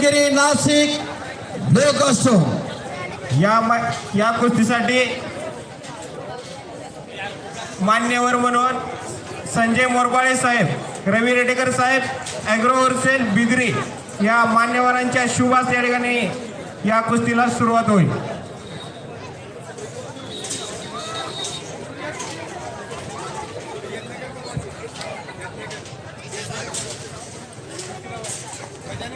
रत्नागिरी नाशिक लोक असतो या या कुस्तीसाठी मान्यवर म्हणून संजय मोरबाळे साहेब रवी रेडेकर साहेब ॲग्रो होलसेल बिद्री या मान्यवरांच्या शुभास या ठिकाणी या कुस्तीला सुरुवात होईल.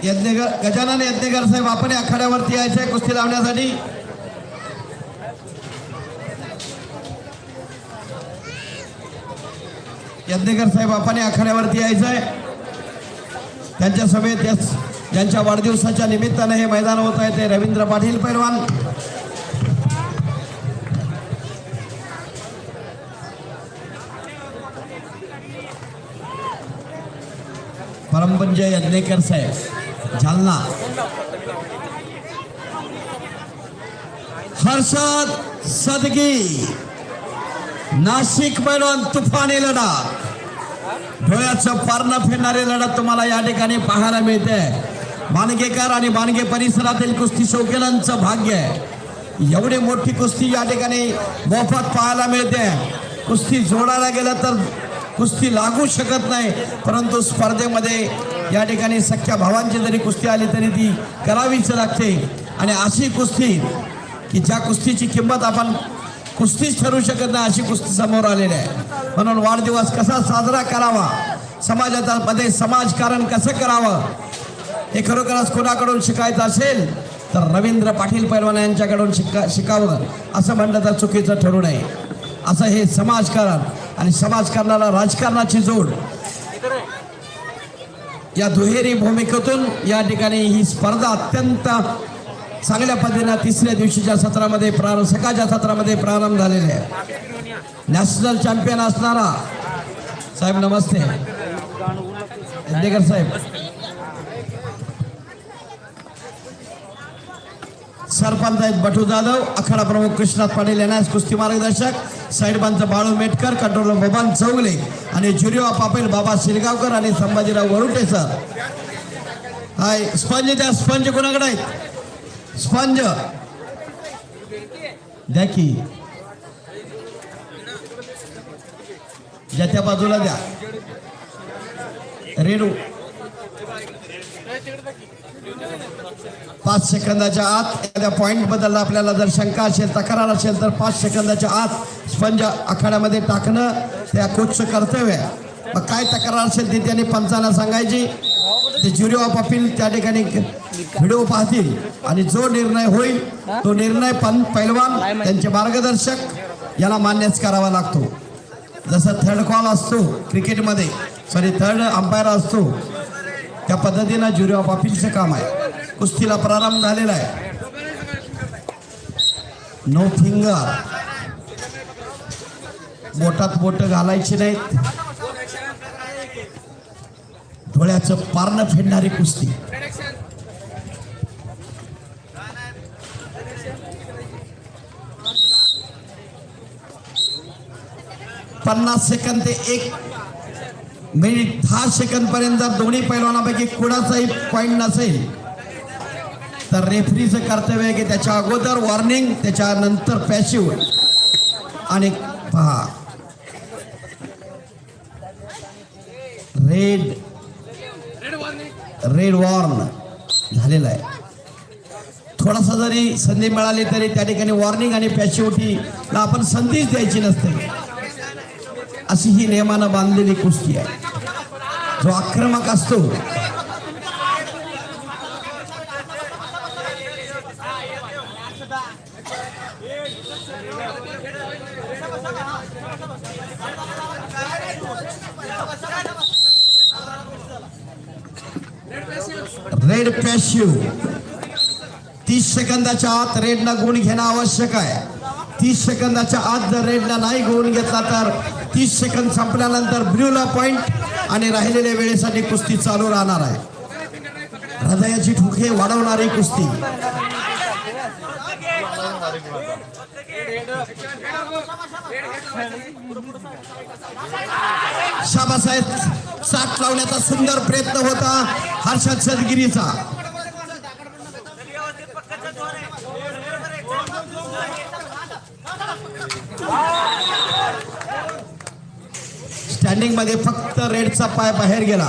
यज्ञगर गजानन यज्ञकर साहेब आपण आखाड्यावरती यायचं आहे कुस्ती लावण्यासाठी. यज्ञेकर साहेब आपण आखाड्यावरती यायचं आहे. त्यांच्या सभेत याच ज्यांच्या वाढदिवसाच्या निमित्तानं हे मैदान होत आहे ते रवींद्र पाटील पैलवान. परमपंजय यज्ञेकर साहेब. जालना। हर्षद सदगी नाशिक पैलवान तुफानी लढा। डोळ्याचं पारणं फिरणारी लढत तुम्हाला या ठिकाणी पाहायला मिळते. बानगेकर आणि बानगे परिसरातील कुस्ती शौकीनांचं भाग्य. आहे एवढी मोठी कुस्ती या ठिकाणी मोफत पाहायला मिळते. कुस्ती जोडायला गेलं तर कुस्ती लागू शकत नाही परंतु स्पर्धेमध्ये या ठिकाणी सख्या भावांची जरी कुस्ती आली तरी ती करावीच लागते. आणि अशी कुस्ती की ज्या कुस्तीची किंमत आपण कुस्तीच ठरू शकत नाही अशी कुस्ती समोर आलेली आहे. म्हणून वाढदिवस कसा साजरा करावा? समाजाच्या मध्ये समाजकारण कसं करावं? हे खरोखरच कोणाकडून शिकायचं असेल तर रवींद्र पाटील पैलवान यांच्याकडून शिका शिकावं. असं म्हणलं तर चुकीचं ठरू नये. असं हे समाजकारण आणि समाजकारणाला राजकारणाची जोड या दुहेरी भूमिकेतून या ठिकाणी ही स्पर्धा अत्यंत चांगल्या पद्धतीनं तिसऱ्या दिवशीच्या सत्रामध्ये प्रारंभ सकाळच्या सत्रामध्ये प्रारंभ झालेले आहे. नॅशनल चॅम्पियन असणारा साहेब नमस्ते. साहेब. सरपंच आहेत बटू जाधव अखाडा प्रमुख कृष्णात पाटील यांना कुस्ती मार्गदर्शक साईडबांचं बाळू मेटकर कंट्रोलर बबान चौगले. आणि जुरिओ पापेल बाबा शिरगावकर आणि Sambhajirao Varute sir. High sponge द्या स्पंज कोणाकडे आहेत? स्पंज. द्या की. ज्याच्या बाजूला द्या. रेणू. पाच सेकंदाच्या आत एखाद्या पॉईंटबद्दल आपल्याला जर शंका असेल तक्रार असेल तर पाच सेकंदाच्या आत स्पंज आखाड्यामध्ये टाकणं त्या कोचचं कर्तव्य आहे. मग काय तक्रार असेल ती त्याने पंचांना सांगायची. ते ज्युरी ऑफ अपील त्या ठिकाणी व्हिडिओ पाहतील. आणि जो निर्णय होईल तो निर्णय पण पैलवान त्यांचे मार्गदर्शक याला मान्यच करावा लागतो. जसं थर्ड कॉल असतो क्रिकेटमध्ये सॉरी थर्ड अंपायर असतो. त्या पद्धतीनं ज्युरी ऑफ अपीलचं काम आहे. कुस्तीला प्रारंभ झालेला आहे. नो फिंगर बोटात बोट घालायची नाहीत. डोळ्याचं पारणं फेडणारी कुस्ती. पन्नास सेकंद ते एक मी दहा सेकंद पर्यंत जर दोन्ही पैलवानापैकी कुणाचाही पॉईंट नसेल. तर रेफरीचं कर्तव्य आहे की त्याच्या अगोदर वॉर्निंग त्याच्यानंतर पॅशिव आणि पहा. रेड रेड वॉर्न झालेला आहे. थोडासा जरी संधी मिळाली तरी त्या ठिकाणी वॉर्निंग आणि पॅसिव्हिटीला आपण संधीच द्यायची नसते. अशी ही नियमानं बांधलेली कुस्ती आहे जो आक्रमक असतो रेड पॅशिव तीस सेकंदाच्या आत रेडला गुण घेणं आवश्यक आहे तीस सेकंदाच्या आत जर रेडला नाही गुण घेतला तर तीस सेकंद संपल्यानंतर ब्ल्यूला पॉइंट आणि राहिलेल्या वेळेसाठी कुस्ती चालू राहणार आहे. हृदयाची ठोके वाढवणारी कुस्ती. शाबासाहेब साठ लावण्याचा सुंदर प्रयत्न होता हर्षद सदगिरीचा. स्टँडिंगमध्ये फक्त रेडचा पाय बाहेर गेला.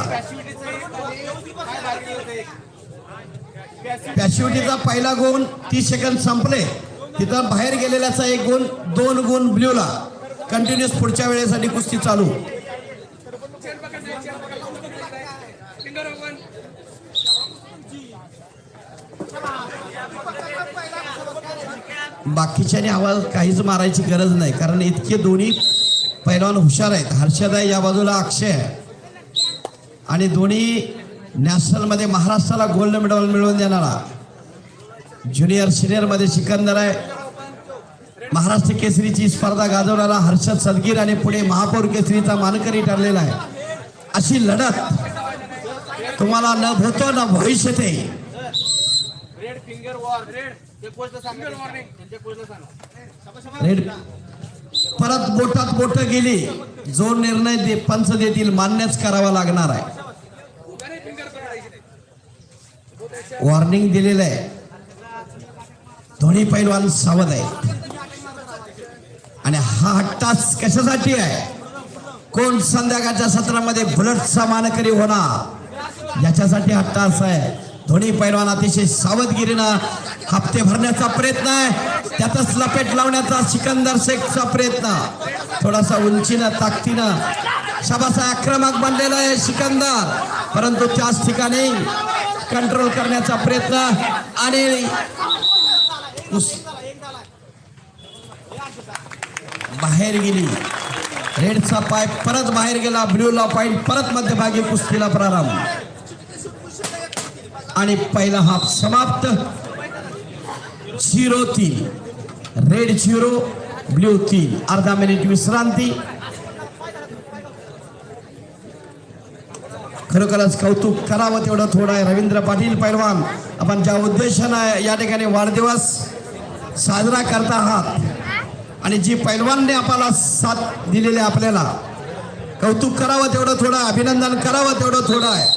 पॅसिव्हिटीचा पहिला गुण तीस सेकंद संपले. तिथं बाहेर गेलेल्याचा एक गुण दोन गुण ब्ल्यूला कंटिन्युअस पुढच्या वेळेसाठी कुस्ती चालू. बाकीच्याने आवाज काहीच मारायची गरज नाही कारण इतके दोन्ही पैलवान हुशार आहेत. हर्षद आहे या बाजूला अक्षय आहे. आणि दोन्ही नॅशनलमध्ये महाराष्ट्राला गोल्ड मेडल मिळवून देणारा ज्युनियर सिनियरमध्ये सिकंदर आहे. महाराष्ट्र केसरीची स्पर्धा गाजवणारा हर्षद सदगीर आणि पुढे महापौर केसरीचा मानकरी ठरलेला आहे. अशी लढत तुम्हाला न भूतो न भविष्यते. रेड फिंगर वॉर रेड ते रेड परत बोटात बोट गेली जो निर्णय दे पंच देतील मान्यच करावा लागणार आहे. वॉर्निंग दिलेलं आहे. दोन्ही पैलवान सावध आहे आणि हा हट्टाच कशासाठी आहे? कोण संध्याकाळच्या सत्रामध्ये बुलटचा मानकरी होणार? याच्यासाठी हट्टास आहे. धोनी पैलवान अतिशय सावधगिरीनं हप्ते भरण्याचा प्रयत्न आहे. त्यातच लपेट लावण्याचा सिकंदर शेखचा प्रयत्न. थोडासा उंचीनं ताकदीनं. शाबासा आक्रमक बनलेला आहे सिकंदर. परंतु त्याच ठिकाणी कंट्रोल करण्याचा प्रयत्न आणि बाहेर गेली. रेडचा पाय परत बाहेर गेला ब्ल्यूला पॉईंट परत मध्यभागी कुस्तीला प्रारंभ. आणि पहिला हाफ समाप्त. झिरो तीन. रेड झिरो ब्ल्यू तीन. अर्धा मिनिट विश्रांती. खरोखरच कौतुक करावं तेवढं थोडं आहे. रवींद्र पाटील पैलवान. आपण ज्या उद्देशानं या ठिकाणी वाढदिवस साजरा करत आहात आणि जी पैलवानने आपल्याला साथ दिलेली आहे आपल्याला कौतुक करावं तेवढं थोडं अभिनंदन करावं तेवढं थोडं आहे.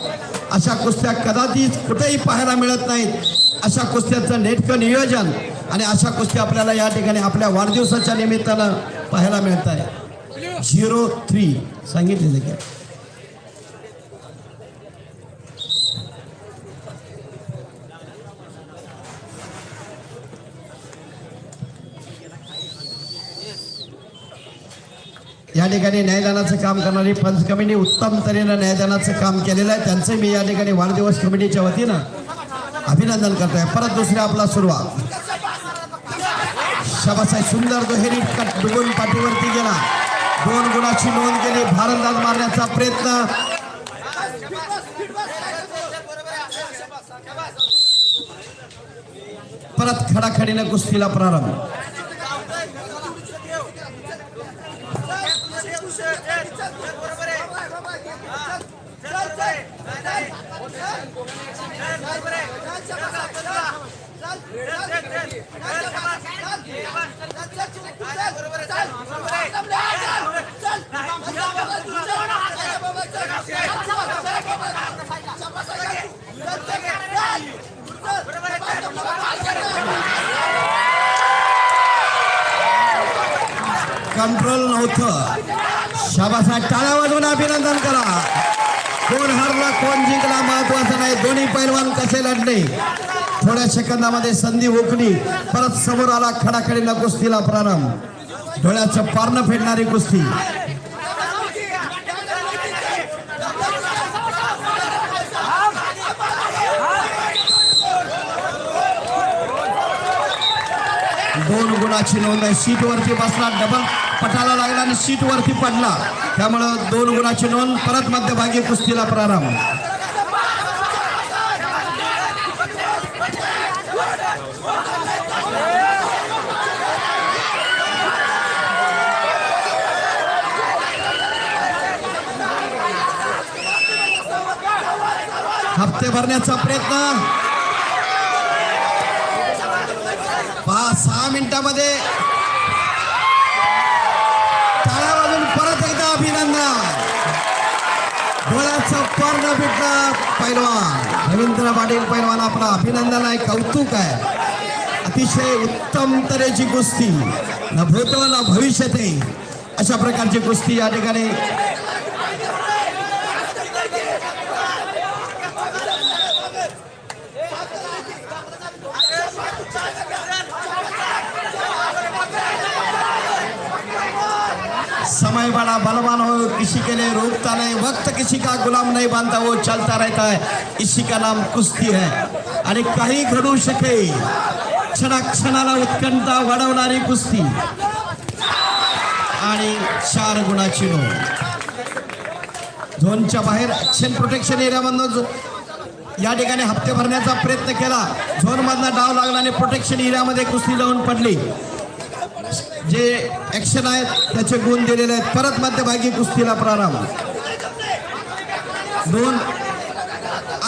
अशा कुस्त्या कदाचित कुठेही पाहायला मिळत नाहीत. अशा कुस्त्याचं नेटकं नियोजन आणि अशा कुस्त्या आपल्याला या ठिकाणी आपल्या वाढदिवसाच्या निमित्तानं पाहायला मिळत आहे झिरो थ्री. सांगितले देखील या ठिकाणी न्यायदानाचं काम करणारी पंच कमिटी उत्तम तऱ्हेनं न्यायदानाचं काम केलेलं आहे. त्यांचं मी या ठिकाणी वाढदिवस कमिटीच्या वतीनं अभिनंदन करतोय. परत दुसऱ्या आपला सुरुवात. शबासाहेब सुंदर दुहेरी कट पाठीवरती गेला. दोन गुणाची नोंद केली. भारंदाज मारण्याचा प्रयत्न. परत खडाखडीनं कुस्तीला प्रारंभ. कंट्रोल नव्हतं. शाबासाहेब टाळ्या वाजवून अभिनंदन करा. कोण हरला कोण जिंकला महत्वाचं नाही. दोन्ही पैलवान कसे लढले? थोड्या सेकंदामध्ये संधी हुकली. परत समोर आला खडाखडीला कुस्तीला प्रारंभ. डोळ्याचं पारणं फेडणारी कुस्ती. दोन गुणाची नोंद आहे. सीट वरती बसला डबल पटाला लागला आणि सीट वरती पडला. त्यामुळं दोन गुणाची नोंद परत मध्यभागी कुस्तीला प्रारंभ. हप्ते भरण्याचा प्रयत्न. पाच सहा मिनिटामध्ये. टाळ्या वाजून परत एकदा अभिनंदन. डोळ्याचं पर्ण फिटला पैलवान. रवींद्र पाटील पैलवान आपला अभिनंदन आहे कौतुक आहे. अतिशय उत्तम तऱ्हेची कुस्ती. न भूत न भविष्यते अशा प्रकारची कुस्ती या ठिकाणी समय बड़ा बलवान हो किसी के लिए रोकता नहीं वक्त किसी का गुलाम नहीं बनता वो चलता रहता है। इसी का नाम कुस्ती है। आणि काही घडू शके क्षणा क्षणाला उत्कंठा वाढवणारी कुस्ती आणि चार गुणाची नोंद झोनच्या बाहेर ऍक्शन प्रोटेक्शन एरियामधनं जो या ठिकाणी हप्ते भरण्याचा प्रयत्न केला. झोनमधला डाव लागला आणि प्रोटेक्शन एरियामध्ये कुस्ती जाऊन पडली. जे ऍक्शन आहेत त्याचे गुण दिलेले आहेत. परत मध्यभागी कुस्तीला प्रारंभ. दोन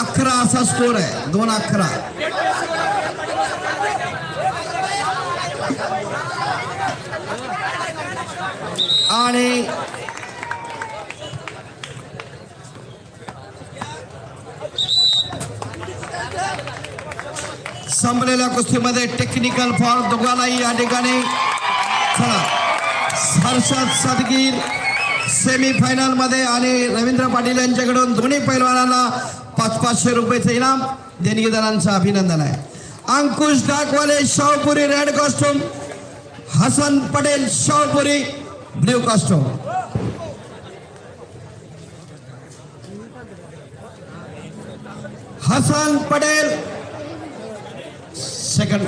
अकरा असा स्कोर आहे. दोन अकरा. आणि संपलेल्या कुस्तीमध्ये टेक्निकल फॉर दोघांनाही या ठिकाणी चला. हर्षद सदगीर सेमीफायनलमध्ये मध्ये आणि रवींद्र पाटील यांच्याकडून दोन्ही पैलवानांना पाच पाचशे रुपयाचं इनाम देणगीदारांचं अभिनंदन आहे. Ankush Dakwale Shahpuri red costume Hasan Patel Shahpuri blue costume Hasan Patel second